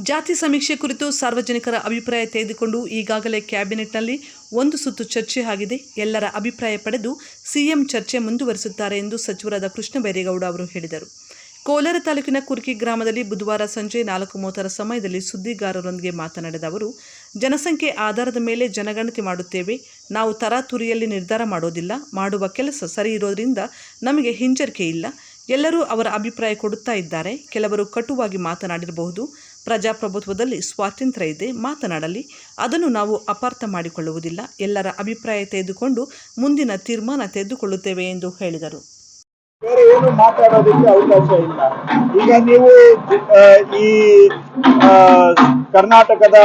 ಜಾತಿ ಸಮೀಕ್ಷೆ ಕುರಿತು ಸಾರ್ವಜನಿಕರ ಅಭಿಪ್ರಾಯ ತೆಗೆದುಕೊಂಡು ಈಗಾಗಲೇ ಕ್ಯಾಬಿನೆಟ್ನಲ್ಲಿ ಒಂದು ಸುತ್ತು ಚರ್ಚೆ ಆಗಿದೆ. ಎಲ್ಲರ ಅಭಿಪ್ರಾಯ ಪಡೆದು ಸಿಎಂ ಚರ್ಚೆ ಮುಂದುವರಿಸುತ್ತಾರೆ ಎಂದು ಸಚಿವರಾದ ಕೃಷ್ಣ ಬೈರೇಗೌಡ ಅವರು ಹೇಳಿದರು. ಕೋಲಾರ ತಾಲೂಕಿನ ಕುರ್ಕಿ ಗ್ರಾಮದಲ್ಲಿ ಬುಧವಾರ ಸಂಜೆ ನಾಲ್ಕು ಮೂವತ್ತರ ಸಮಯದಲ್ಲಿ ಸುದ್ದಿಗಾರರೊಂದಿಗೆ ಮಾತನಾಡಿದ ಅವರು, ಜನಸಂಖ್ಯೆ ಆಧಾರದ ಮೇಲೆ ಜನಗಣತಿ ಮಾಡುತ್ತೇವೆ. ನಾವು ತರಾತುರಿಯಲ್ಲಿ ನಿರ್ಧಾರ ಮಾಡೋದಿಲ್ಲ. ಮಾಡುವ ಕೆಲಸ ಸರಿ ಇರೋದ್ರಿಂದ ನಮಗೆ ಹಿಂಜರಿಕೆ ಇಲ್ಲ. ಎಲ್ಲರೂ ಅವರ ಅಭಿಪ್ರಾಯ ಕೊಡುತ್ತಾ ಇದ್ದಾರೆ. ಕೆಲವರು ಕಟುವಾಗಿ ಮಾತನಾಡಿರಬಹುದು. ಪ್ರಜಾಪ್ರಭುತ್ವದಲ್ಲಿ ಸ್ವಾತಂತ್ರ್ಯ ಇದೆ, ಮಾತನಾಡಲಿ. ಅದನ್ನು ನಾವು ಅಪಾರ್ಥ ಮಾಡಿಕೊಳ್ಳುವುದಿಲ್ಲ. ಎಲ್ಲರ ಅಭಿಪ್ರಾಯ ತೆಗೆದುಕೊಂಡು ಮುಂದಿನ ತೀರ್ಮಾನ ತೆಗೆದುಕೊಳ್ಳುತ್ತೇವೆ ಎಂದು ಹೇಳಿದರು. ಬೇರೆ ಏನು ಮಾತಾಡೋದಕ್ಕೆ ಅವಕಾಶ ಇಲ್ಲ. ಈಗ ನೀವು ಈ ಕರ್ನಾಟಕದ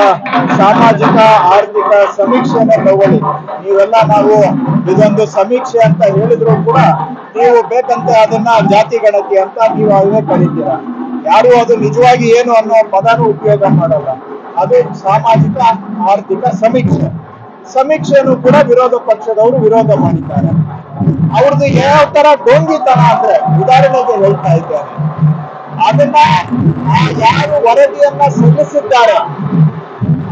ಸಾಮಾಜಿಕ, ಆರ್ಥಿಕ ಸಮೀಕ್ಷೆನ ತಗೊಳ್ಳಿ. ನೀವೆಲ್ಲ ನಾವು ಇದೊಂದು ಸಮೀಕ್ಷೆ ಅಂತ ಹೇಳಿದ್ರು ಕೂಡ ನೀವು ಬೇಕಂತ ಅದನ್ನ ಜಾತಿ ಗಣತಿ ಅಂತ ನೀವು ಅವೇ ಕರೀತೀರ ಯಾರು ಅದು ನಿಜವಾಗಿ ಏನು ಅನ್ನೋ ಪದನೂ ಉಪಯೋಗ ಮಾಡಲ್ಲ. ಅದು ಸಾಮಾಜಿಕ, ಆರ್ಥಿಕ ಸಮೀಕ್ಷೆ. ಸಮೀಕ್ಷೆಯನ್ನು ಕೂಡ ವಿರೋಧ ಪಕ್ಷದವರು ವಿರೋಧ ಮಾಡಿದ್ದಾರೆ. ಅವ್ರದ್ದು ಯಾವ ತರ ಡೋಂಗಿತನ ಅಂದ್ರೆ ಉದಾಹರಣೆಗೆ ಹೇಳ್ತಾ ಇದ್ದಾರೆ ಅದನ್ನ ಯಾರು ವರದಿಯನ್ನ ಸಲ್ಲಿಸಿದ್ದಾರೆ,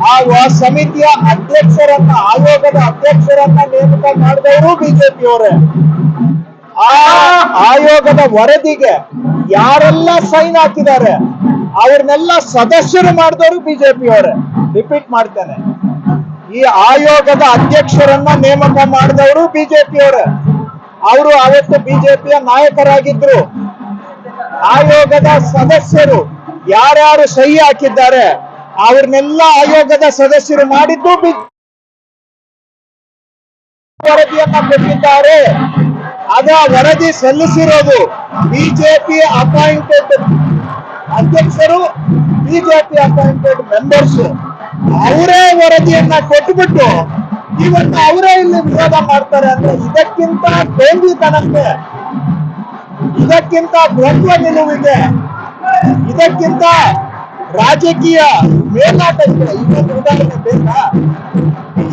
ಆ ಸಮಿತಿಯ ಅಧ್ಯಕ್ಷರನ್ನ, ಆಯೋಗದ ಅಧ್ಯಕ್ಷರನ್ನ ನೇಮಕ ಮಾಡಿದವರು ಬಿಜೆಪಿಯವರೇ. ಆ ಆಯೋಗದ ವರದಿಗೆ ಯಾರೆಲ್ಲ ಸೈನ್ ಹಾಕಿದ್ದಾರೆ ಅವ್ರನ್ನೆಲ್ಲ ಸದಸ್ಯರು ಮಾಡಿದವರು ಬಿಜೆಪಿಯವರೇ. ರಿಪೀಟ್ ಮಾಡ್ತೇನೆ. ಈ ಆಯೋಗದ ಅಧ್ಯಕ್ಷರನ್ನ ನೇಮಕ ಮಾಡಿದವರು ಬಿಜೆಪಿಯವರೇ. ಅವರು ಅವತ್ತು ಬಿಜೆಪಿಯ ನಾಯಕರಾಗಿದ್ರು. ಆಯೋಗದ ಸದಸ್ಯರು ಯಾರ್ಯಾರು ಸಹಿ ಹಾಕಿದ್ದಾರೆ ಅವ್ರನ್ನೆಲ್ಲ ಆಯೋಗದ ಸದಸ್ಯರು ಮಾಡಿದ್ದು ವರದಿಯನ್ನ ಕೊಟ್ಟಿದ್ದಾರೆ ಅದ ವರದಿ ಸಲ್ಲಿಸಿರೋದು ಬಿಜೆಪಿ ಅಪಾಯಿಂಟೆಡ್ ಅಧ್ಯಕ್ಷರು, ಬಿಜೆಪಿ ಅಪಾಯಿಂಟೆಡ್ ಮೆಂಬರ್ಸ್ ಅವರೇ ವರದಿಯನ್ನ ಕೊಟ್ಟುಬಿಟ್ಟು ಇವನ್ನ ಅವರೇ ಇಲ್ಲಿ ವಿರೋಧ ಮಾಡ್ತಾರೆ ಅಂದ್ರೆ ಇದಕ್ಕಿಂತ ಡೋಂಗಿತನಕ್ಕೆ ಇದಕ್ಕಿಂತ ದ್ವಂದ್ವ ನಿಲುವಿದೆ, ಇದಕ್ಕಿಂತ ರಾಜಕೀಯ ಮೇಲಾಟ ಇದೆ. ಇನ್ನೊಂದು ಉದಾಹರಣೆ ಬೇಕಾ?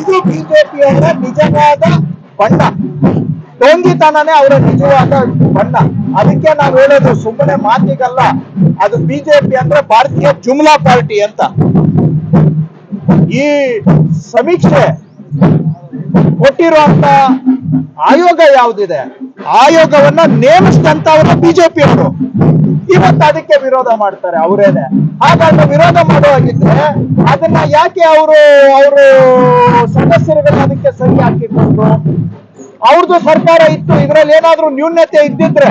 ಇದು ಬಿಜೆಪಿಯವರ ನಿಜವಾದ ಬಣ್ಣ. ಡೋಂಗಿತನನೇ ಅವರ ನಿಜವಾದ ಬಣ್ಣ. ಅದಕ್ಕೆ ನಾವು ಹೇಳೋದು ಸುಮ್ಮನೆ ಮಾತಿಗಲ್ಲ. ಅದು ಬಿಜೆಪಿ ಅಂದ್ರೆ ಭಾರತೀಯ ಜುಮ್ಲಾ ಪಾರ್ಟಿ ಅಂತ. ಈ ಸಮೀಕ್ಷೆ ಕೊಟ್ಟಿರುವಂತ ಆಯೋಗ ಯಾವುದಿದೆ? ಆಯೋಗವನ್ನ ನೇಮಿಸಿದಂತವನ್ನ ಬಿಜೆಪಿ ಅವರು ಇವತ್ತು ಅದಕ್ಕೆ ವಿರೋಧ ಮಾಡ್ತಾರೆ ಅವರೇನೆ. ಹಾಗಾದ್ರೆ ವಿರೋಧ ಮಾಡುವಾಗಿದ್ರೆ ಅದನ್ನ ಯಾಕೆ ಅವರು ಅವರು ಸದಸ್ಯರುಗಳನ್ನ ಅದಕ್ಕೆ ಸರಿ ಹಾಕಿಕೊಂಡ್ರು ಅವ್ರದ್ದು ಸರ್ಕಾರ ಇತ್ತು, ಇದರಲ್ಲಿ ಏನಾದ್ರೂ ನ್ಯೂನ್ಯತೆ ಇದ್ದಿದ್ರೆ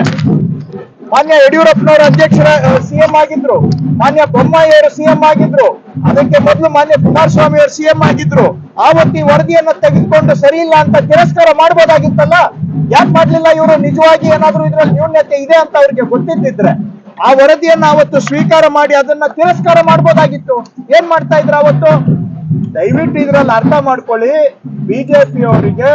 ಮಾನ್ಯ ಯಡಿಯೂರಪ್ಪನವರು ಅಧ್ಯಕ್ಷರ ಸಿಎಂ ಆಗಿದ್ರು, ಮಾನ್ಯ ಬೊಮ್ಮಾಯಿಯವರು ಸಿಎಂ ಆಗಿದ್ರು, ಅದಕ್ಕೆ ಮೊದಲು ಮಾನ್ಯ ಕುಮಾರಸ್ವಾಮಿ ಅವರು ಸಿಎಂ ಆಗಿದ್ರು. ಆವತ್ತು ವರದಿಯನ್ನ ತೆಗೆದುಕೊಂಡು ಸರಿ ಇಲ್ಲ ಅಂತ ತಿರಸ್ಕಾರ ಮಾಡಬಹುದಾಗಿತ್ತಲ್ಲ ಯಾಕೆ ಮಾಡ್ಲಿಲ್ಲ ಇವರು? ನಿಜವಾಗಿ ಏನಾದ್ರೂ ಇದ್ರಲ್ಲಿ ನ್ಯೂನ್ಯತೆ ಇದೆ ಅಂತ ಅವ್ರಿಗೆ ಗೊತ್ತಿದ್ದಿದ್ರೆ ಆ ವರದಿಯನ್ನ ಅವತ್ತು ಸ್ವೀಕಾರ ಮಾಡಿ ಅದನ್ನ ತಿರಸ್ಕಾರ ಮಾಡಬಹುದಾಗಿತ್ತು ಏನ್ ಮಾಡ್ತಾ ಇದ್ರ ಅವತ್ತು ದಯವಿಟ್ಟು ಇದ್ರಲ್ಲಿ ಅರ್ಥ ಮಾಡ್ಕೊಳ್ಳಿ. ಬಿಜೆಪಿ ಅವರಿಗೆ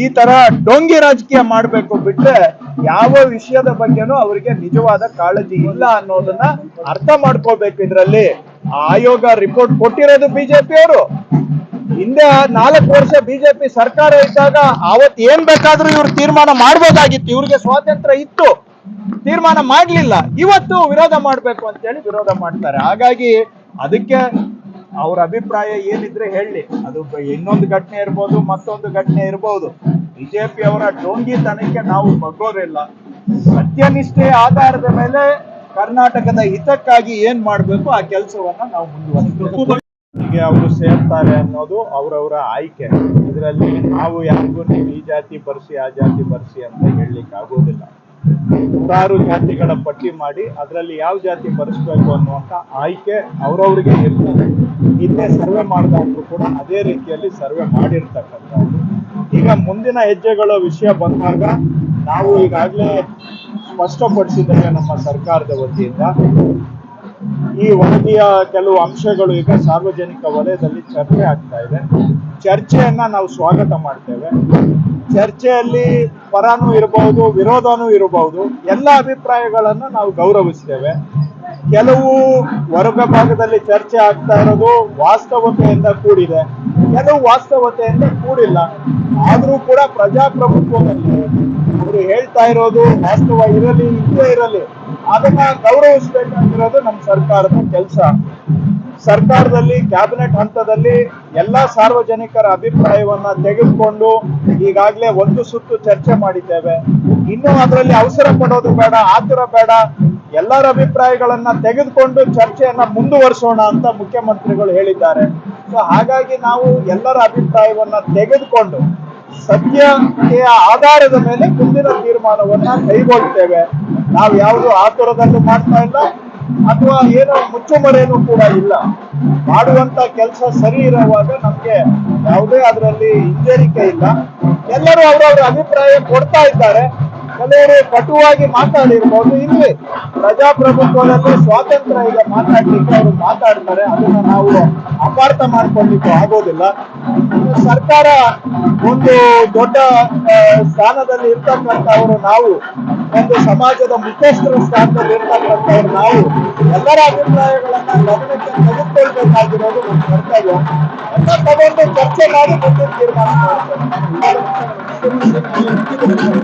ಈ ತರ ಡೊಂಗಿ ರಾಜಕೀಯ ಮಾಡ್ಬೇಕು ಬಿಟ್ರೆ ಯಾವ ವಿಷಯದ ಬಗ್ಗೆನೂ ಅವರಿಗೆ ನಿಜವಾದ ಕಾಳಜಿ ಇಲ್ಲ ಅನ್ನೋದನ್ನ ಅರ್ಥ ಮಾಡ್ಕೋಬೇಕು ಇದ್ರಲ್ಲಿ. ಆಯೋಗ ರಿಪೋರ್ಟ್ ಕೊಟ್ಟಿರೋದು ಬಿಜೆಪಿ ಅವರು ಹಿಂದೆ ನಾಲ್ಕು ವರ್ಷ ಬಿಜೆಪಿ ಸರ್ಕಾರ ಇದ್ದಾಗ ಅವತ್ ಏನ್ ಬೇಕಾದ್ರೂ ಇವ್ರು ತೀರ್ಮಾನ ಮಾಡ್ಬೋದಾಗಿತ್ತು. ಇವ್ರಿಗೆ ಸ್ವಾತಂತ್ರ್ಯ ಇತ್ತು. ತೀರ್ಮಾನ ಮಾಡ್ಲಿಲ್ಲ. ಇವತ್ತು ವಿರೋಧ ಮಾಡ್ಬೇಕು ಅಂತೇಳಿ ವಿರೋಧ ಮಾಡ್ತಾರೆ. ಹಾಗಾಗಿ ಅದಕ್ಕೆ ಅವ್ರ ಅಭಿಪ್ರಾಯ ಏನಿದ್ರೆ ಹೇಳಿ. ಅದು ಇನ್ನೊಂದು ಘಟನೆ ಇರ್ಬೋದು, ಮತ್ತೊಂದು ಘಟನೆ ಇರ್ಬೋದು. ಬಿಜೆಪಿ ಅವರ ಡೋಂಗಿತನಕ್ಕೆ ನಾವು ಬಗ್ಗೋರಿಲ್ಲ ಸತ್ಯನಿಷ್ಠೆಯ ಆಧಾರದ ಮೇಲೆ ಕರ್ನಾಟಕದ ಹಿತಕ್ಕಾಗಿ ಏನ್ ಮಾಡ್ಬೇಕು ಆ ಕೆಲಸವನ್ನ ನಾವು ಮುಂದುವರಿಸಬೇಕು. ಹೀಗೆ ಅವರು ಸೇರ್ತಾರೆ ಅನ್ನೋದು ಅವರವರ ಆಯ್ಕೆ. ಇದರಲ್ಲಿ ನಾವು ಯಾರಿಗೂ ನೀವು ಈ ಜಾತಿ ಬರ್ಸಿ, ಆ ಜಾತಿ ಬರ್ಸಿ ಅಂತ ಹೇಳಲಿಕ್ಕೆ ಆಗೋದಿಲ್ಲ ನೂರಾರು ಜಾತಿಗಳ ಪಟ್ಟಿ ಮಾಡಿ ಅದರಲ್ಲಿ ಯಾವ ಜಾತಿ ಬರೆಸ್ಬೇಕು ಅನ್ನುವಂಥ ಆಯ್ಕೆ ಅವ್ರವ್ರಿಗೆ ಇರ್ತದೆ. ಹಿಂದೆ ಸರ್ವೆ ಮಾಡಿದವರು ಕೂಡ ಅದೇ ರೀತಿಯಲ್ಲಿ ಸರ್ವೆ ಮಾಡಿರ್ತಕ್ಕಂಥದ್ದು ಈಗ ಮುಂದಿನ ಹೆಜ್ಜೆಗಳ ವಿಷಯ ಬಂದಾಗ ನಾವು ಈಗಾಗಲೇ ಸ್ಪಷ್ಟಪಡಿಸಿದ್ದೇವೆ ನಮ್ಮ ಸರ್ಕಾರದ ವತಿಯಿಂದ. ಈ ವರದಿಯ ಕೆಲವು ಅಂಶಗಳು ಈಗ ಸಾರ್ವಜನಿಕ ವಲಯದಲ್ಲಿ ಚರ್ಚೆ ಆಗ್ತಾ ಇದೆ. ಚರ್ಚೆಯನ್ನ ನಾವು ಸ್ವಾಗತ ಮಾಡ್ತೇವೆ. ಚರ್ಚೆಯಲ್ಲಿ ಪರನೂ ಇರಬಹುದು, ವಿರೋಧನೂ ಇರಬಹುದು, ಎಲ್ಲ ಅಭಿಪ್ರಾಯಗಳನ್ನು ನಾವು ಗೌರವಿಸ್ತೇವೆ. ಕೆಲವು ವರ್ಗ ಭಾಗದಲ್ಲಿ ಚರ್ಚೆ ಆಗ್ತಾ ಇರೋದು ವಾಸ್ತವತೆಯಿಂದ ಕೂಡಿದೆ. ಕೆಲವು ವಾಸ್ತವತೆಯಿಂದ ಕೂಡಿಲ್ಲ. ಆದರೂ ಕೂಡ ಪ್ರಜಾಪ್ರಭುತ್ವದಲ್ಲಿ ಅವರು ಹೇಳ್ತಾ ಇರೋದು ವಾಸ್ತವ ಇರಲಿ, ಇಲ್ಲೇ ಇರಲಿ. ಅದನ್ನ ಗೌರವಿಸ್ಬೇಕಾಗಿರೋದು ನಮ್ಮ ಸರ್ಕಾರದ ಕೆಲಸ. ಸರ್ಕಾರದಲ್ಲಿ, ಕ್ಯಾಬಿನೆಟ್ ಹಂತದಲ್ಲಿ ಎಲ್ಲಾ ಸಾರ್ವಜನಿಕರ ಅಭಿಪ್ರಾಯವನ್ನ ತೆಗೆದುಕೊಂಡು ಈಗಾಗಲೇ ಒಂದು ಸುತ್ತು ಚರ್ಚೆ ಮಾಡಿದ್ದೇವೆ. ಇನ್ನು ಅದರಲ್ಲಿ ಅವಸರ ಪಡೋದು ಬೇಡ, ಆತುರ ಬೇಡ. ಎಲ್ಲರ ಅಭಿಪ್ರಾಯಗಳನ್ನ ತೆಗೆದುಕೊಂಡು ಚರ್ಚೆಯನ್ನ ಮುಂದುವರಿಸೋಣ ಅಂತ ಮುಖ್ಯಮಂತ್ರಿಗಳು ಹೇಳಿದ್ದಾರೆ. ಸೊ ಹಾಗಾಗಿ ನಾವು ಎಲ್ಲರ ಅಭಿಪ್ರಾಯವನ್ನ ತೆಗೆದುಕೊಂಡು ಸತ್ಯತೆಯ ಆಧಾರದ ಮೇಲೆ ಮುಂದಿನ ತೀರ್ಮಾನವನ್ನ ಕೈಗೊಳ್ತೇವೆ. ನಾವು ಯಾವುದು ಆತುರದಲ್ಲೂ ಮಾಡ್ತಾ ಇಲ್ಲ, ಅಥವಾ ಏನೋ ಮುಚ್ಚುಮರೆಯೂ ಕೂಡ ಇಲ್ಲ. ಮಾಡುವಂತ ಕೆಲಸ ಸರಿ ಇರುವಾಗ ನಮ್ಗೆ ಯಾವುದೇ ಅದರಲ್ಲಿ ಹಿಂಜರಿಕೆ ಇಲ್ಲ. ಎಲ್ಲರೂ ಅವರವರ ಅಭಿಪ್ರಾಯ ಕೊಡ್ತಾ ಇದ್ದಾರೆ. ಕೆಲವರು ಕಟುವಾಗಿ ಮಾತಾಡಿರ್ಬೋದು. ಇಲ್ಲಿ ಪ್ರಜಾಪ್ರಭುತ್ವದಲ್ಲಿ ಸ್ವಾತಂತ್ರ್ಯ ಈಗ ಮಾತಾಡ್ಲಿಕ್ಕೆ ಅವರು ಮಾತಾಡ್ತಾರೆ. ಅದನ್ನ ನಾವು ಅಪಾರ್ಥ ಮಾಡ್ಕೊಳ್ಲಿಕ್ಕೆ ಆಗೋದಿಲ್ಲ. ಸರ್ಕಾರ ಒಂದು ದೊಡ್ಡ ಸ್ಥಾನದಲ್ಲಿ ಇರ್ತಕ್ಕಂಥವರು ನಾವು, ಒಂದು ಸಮಾಜದ ಮುಖ್ಯಸ್ಥರ ಸ್ಥಾನದಲ್ಲಿ ಇರ್ತಕ್ಕಂಥವ್ರು ನಾವು, ಎಲ್ಲರ ಅಭಿಪ್ರಾಯಗಳನ್ನ ಗಮನಕ್ಕೆ ತೆಗೆದುಕೊಳ್ಬೇಕಾಗಿರೋದು ನಮ್ಮ ಕರ್ತವ್ಯ. ಎಲ್ಲ ತಗೊಂಡು ಚರ್ಚೆ ಮಾಡಿ ಮುಂದಿನ ತೀರ್ಮಾನ